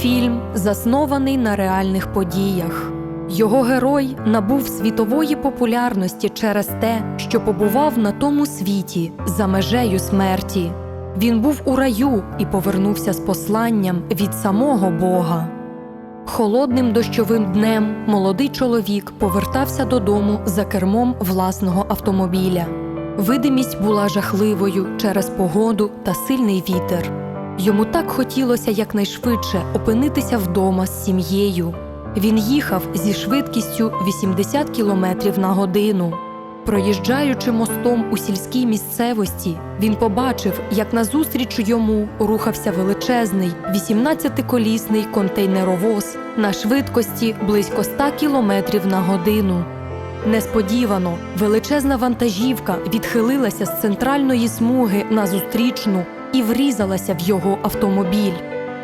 фільм заснований на реальних подіях. Його герой набув світової популярності через те, що побував на тому світі за межею смерті. Він був у раю і повернувся з посланням від самого Бога. Холодним дощовим днем молодий чоловік повертався додому за кермом власного автомобіля. Видимість була жахливою через погоду та сильний вітер. Йому так хотілося якнайшвидше опинитися вдома з сім'єю. Він їхав зі швидкістю 80 км на годину. Проїжджаючи мостом у сільській місцевості, він побачив, як назустріч йому рухався величезний 18-колісний контейнеровоз на швидкості близько 100 км на годину. Несподівано величезна вантажівка відхилилася з центральної смуги на зустрічну і врізалася в його автомобіль.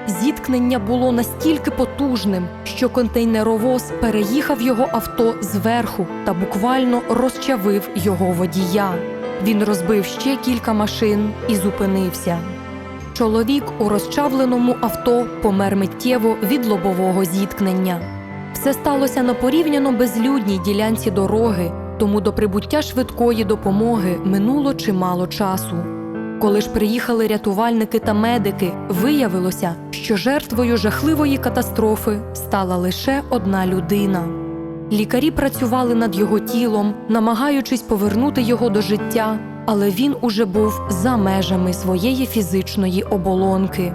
Зіткнення було настільки потужним, що контейнеровоз переїхав його авто зверху та буквально розчавив його водія. Він розбив ще кілька машин і зупинився. Чоловік у розчавленому авто помер миттєво від лобового зіткнення. Все сталося на порівняно безлюдній ділянці дороги, тому до прибуття швидкої допомоги минуло чимало часу. Коли ж приїхали рятувальники та медики, виявилося, що жертвою жахливої катастрофи стала лише одна людина. Лікарі працювали над його тілом, намагаючись повернути його до життя, але він уже був за межами своєї фізичної оболонки.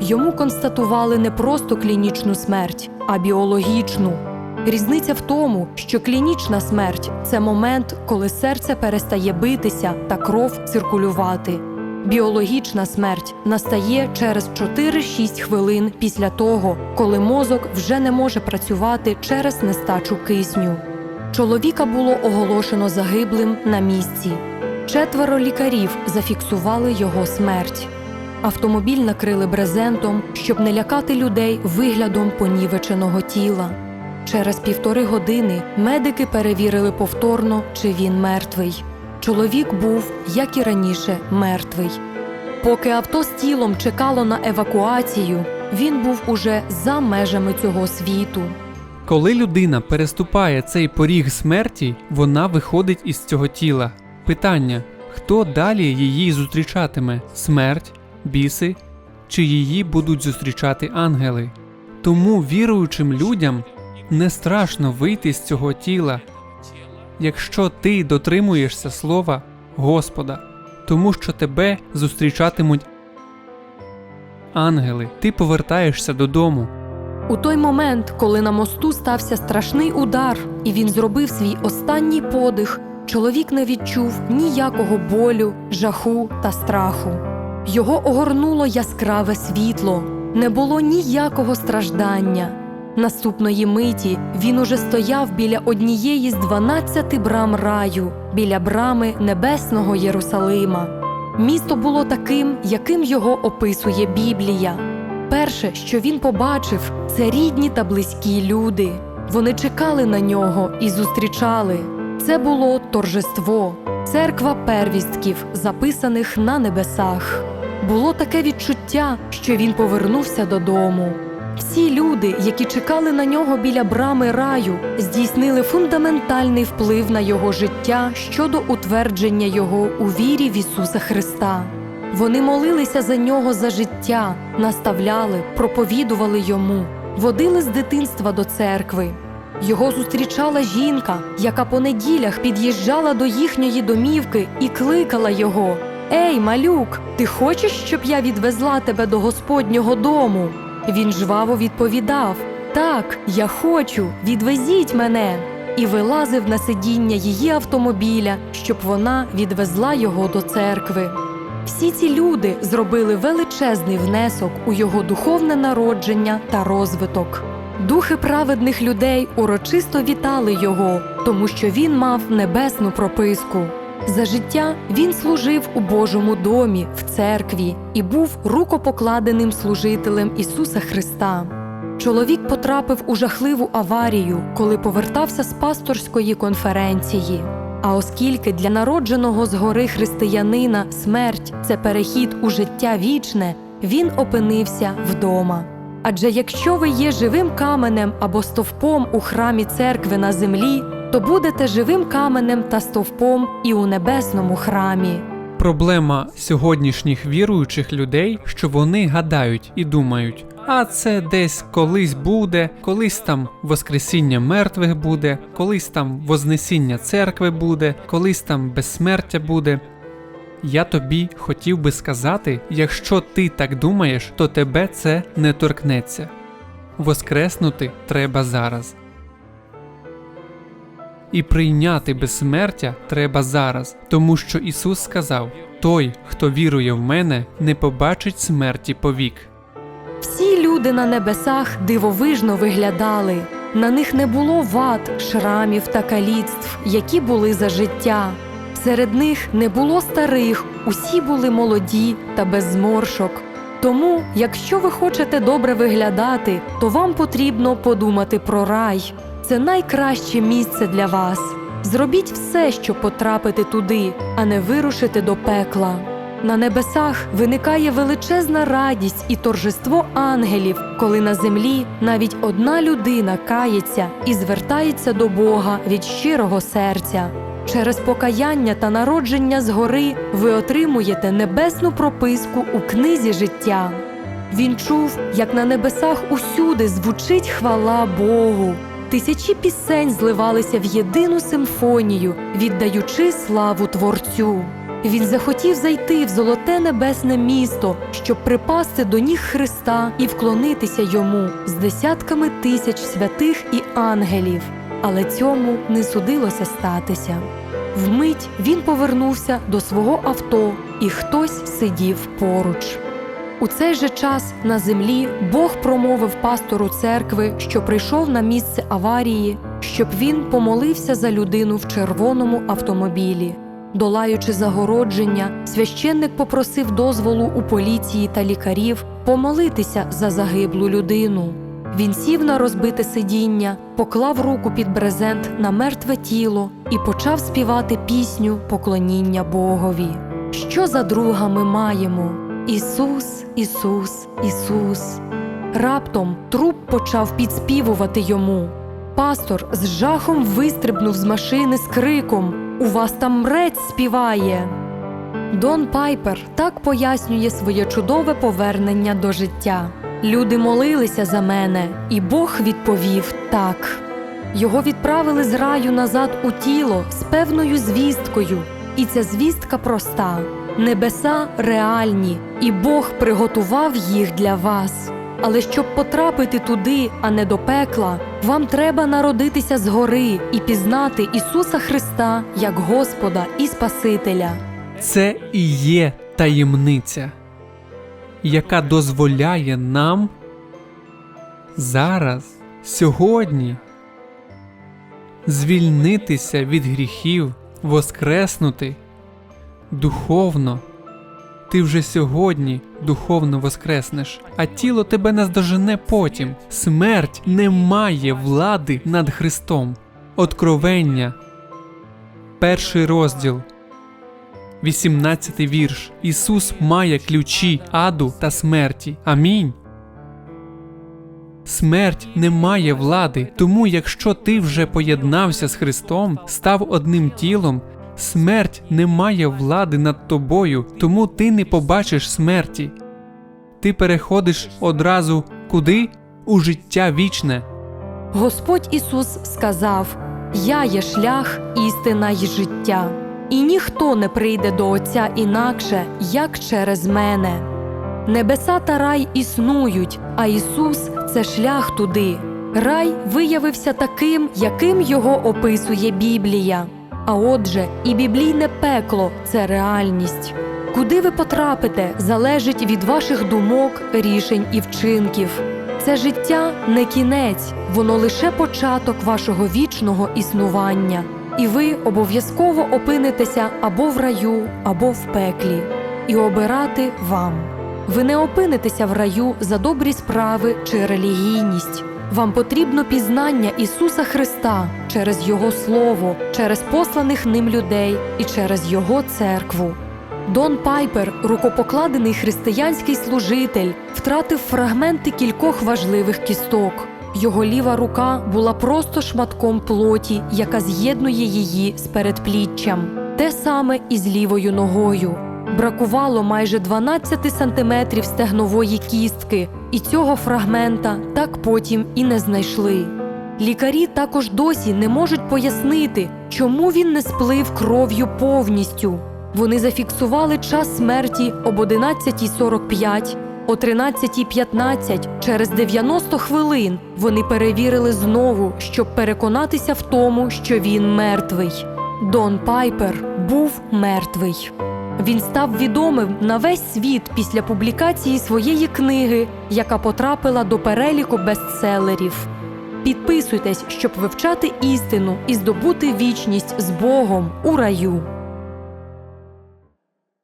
Йому констатували не просто клінічну смерть, а біологічну. Різниця в тому, що клінічна смерть це момент, коли серце перестає битися та кров циркулювати. Біологічна смерть настає через 4-6 хвилин після того, коли мозок вже не може працювати через нестачу кисню. Чоловіка було оголошено загиблим на місці. Четверо лікарів зафіксували його смерть. Автомобіль накрили брезентом, щоб не лякати людей виглядом понівеченого тіла. Через півтори години медики перевірили повторно, чи він мертвий. Чоловік був, як і раніше, мертвий. Поки авто з тілом чекало на евакуацію, він був уже за межами цього світу. Коли людина переступає цей поріг смерті, вона виходить із цього тіла. Питання: хто далі її зустрічатиме? Смерть, біси, чи її будуть зустрічати ангели? Тому віруючим людям не страшно вийти з цього тіла, якщо ти дотримуєшся слова Господа, тому що тебе зустрічатимуть ангели, ти повертаєшся додому. У той момент, коли на мосту стався страшний удар, і він зробив свій останній подих, чоловік не відчув ніякого болю, жаху та страху. Його огорнуло яскраве світло, не було ніякого страждання. Наступної миті він уже стояв біля однієї з дванадцяти брам раю, біля брами небесного Єрусалима. Місто було таким, яким його описує Біблія. Перше, що він побачив, це рідні та близькі люди. Вони чекали на нього і зустрічали. Це було торжество, церква первістків, записаних на небесах. Було таке відчуття, що він повернувся додому. Всі люди, які чекали на нього біля брами раю, здійснили фундаментальний вплив на його життя щодо утвердження його у вірі в Ісуса Христа. Вони молилися за нього за життя, наставляли, проповідували йому, водили з дитинства до церкви. Його зустрічала жінка, яка по неділях під'їжджала до їхньої домівки і кликала його: Ей, малюк, ти хочеш, щоб я відвезла тебе до Господнього дому? Він жваво відповідав: Так, я хочу, відвезіть мене. І вилазив на сидіння її автомобіля, щоб вона відвезла його до церкви. Всі ці люди зробили величезний внесок у його духовне народження та розвиток. Духи праведних людей урочисто вітали його, тому що він мав небесну прописку. За життя він служив у Божому домі, в церкві і був рукопокладеним служителем Ісуса Христа. Чоловік потрапив у жахливу аварію, коли повертався з пасторської конференції. А оскільки для народженого згори християнина смерть це перехід у життя вічне, він опинився вдома. Адже якщо ви є живим каменем або стовпом у храмі церкви на землі, то будете живим каменем та стовпом і у небесному храмі. Проблема сьогоднішніх віруючих людей, що вони гадають і думають, а це десь колись буде, колись там Воскресіння мертвих буде, колись там Вознесіння церкви буде, колись там безсмертя буде. Я тобі хотів би сказати, якщо ти так думаєш, то тебе це не торкнеться. Воскреснути треба зараз. І прийняти безсмертя треба зараз, тому що Ісус сказав: Той, хто вірує в мене, не побачить смерті повік. Всі люди на небесах дивовижно виглядали. На них не було вад, шрамів та каліцтв, які були за життя. Серед них не було старих, усі були молоді та без зморшок. Тому, якщо ви хочете добре виглядати, то вам потрібно подумати про рай. Це найкраще місце для вас. Зробіть все, щоб потрапити туди, а не вирушити до пекла. На небесах виникає величезна радість і торжество ангелів, коли на землі навіть одна людина кається і звертається до Бога від щирого серця. Через покаяння та народження згори ви отримуєте небесну прописку у книзі життя. Він чув, як на небесах усюди звучить хвала Богу. Тисячі пісень зливалися в єдину симфонію, віддаючи славу Творцю. Він захотів зайти в золоте небесне місто, щоб припасти до ніг Христа і вклонитися йому з десятками тисяч святих і ангелів. Але цьому не судилося статися. Вмить він повернувся до свого авто, і хтось сидів поруч. У цей же час на землі Бог промовив пастору церкви, що прийшов на місце аварії, щоб він помолився за людину в червоному автомобілі. Долаючи загородження, священник попросив дозволу у поліції та лікарів помолитися за загиблу людину. Він сів на розбите сидіння, поклав руку під брезент на мертве тіло і почав співати пісню поклоніння Богові. Що за друга ми маємо? Ісус, Ісус, Ісус. Раптом труп почав підспівувати йому. Пастор з жахом вистрибнув з машини з криком: У вас там мрець співає. Дон Пайпер так пояснює своє чудове повернення до життя. Люди молилися за мене, і Бог відповів так. Його відправили з раю назад у тіло з певною звісткою, і ця звістка проста: небеса реальні, і Бог приготував їх для вас. Але щоб потрапити туди, а не до пекла, вам треба народитися згори і пізнати Ісуса Христа як Господа і Спасителя. Це і є таємниця, яка дозволяє нам зараз, сьогодні, звільнитися від гріхів, воскреснути духовно. Ти вже сьогодні духовно воскреснеш, а тіло тебе наздожене потім. Смерть не має влади над Христом. Откровення, перший розділ. 18 вірш. Ісус має ключі аду та смерті. Амінь. Смерть не має влади, тому якщо ти вже поєднався з Христом, став одним тілом, смерть не має влади над тобою, тому ти не побачиш смерті. Ти переходиш одразу куди? У життя вічне. Господь Ісус сказав: Я є шлях, істина й життя, і ніхто не прийде до Отця інакше, як через мене. Небеса та рай існують, а Ісус це шлях туди. Рай виявився таким, яким його описує Біблія. А отже, і біблійне пекло це реальність. Куди ви потрапите, залежить від ваших думок, рішень і вчинків. Це життя не кінець, воно лише початок вашого вічного існування, і ви обов'язково опинитеся або в раю, або в пеклі, і обирати вам. Ви не опинитеся в раю за добрі справи чи релігійність. Вам потрібно пізнання Ісуса Христа через Його Слово, через посланих ним людей і через Його церкву. Дон Пайпер, рукопокладений християнський служитель, втратив фрагменти кількох важливих кісток. Його ліва рука була просто шматком плоті, яка з'єднує її з передпліччям. Те саме і з лівою ногою. Бракувало майже 12 сантиметрів стегнової кістки, і цього фрагмента так потім і не знайшли. Лікарі також досі не можуть пояснити, чому він не сплив кров'ю повністю. Вони зафіксували час смерті об 11.45, о 13.15, через 90 хвилин вони перевірили знову, щоб переконатися в тому, що він мертвий. Дон Пайпер був мертвий. Він став відомим на весь світ після публікації своєї книги, яка потрапила до переліку бестселерів. Підписуйтесь, щоб вивчати істину і здобути вічність з Богом у раю.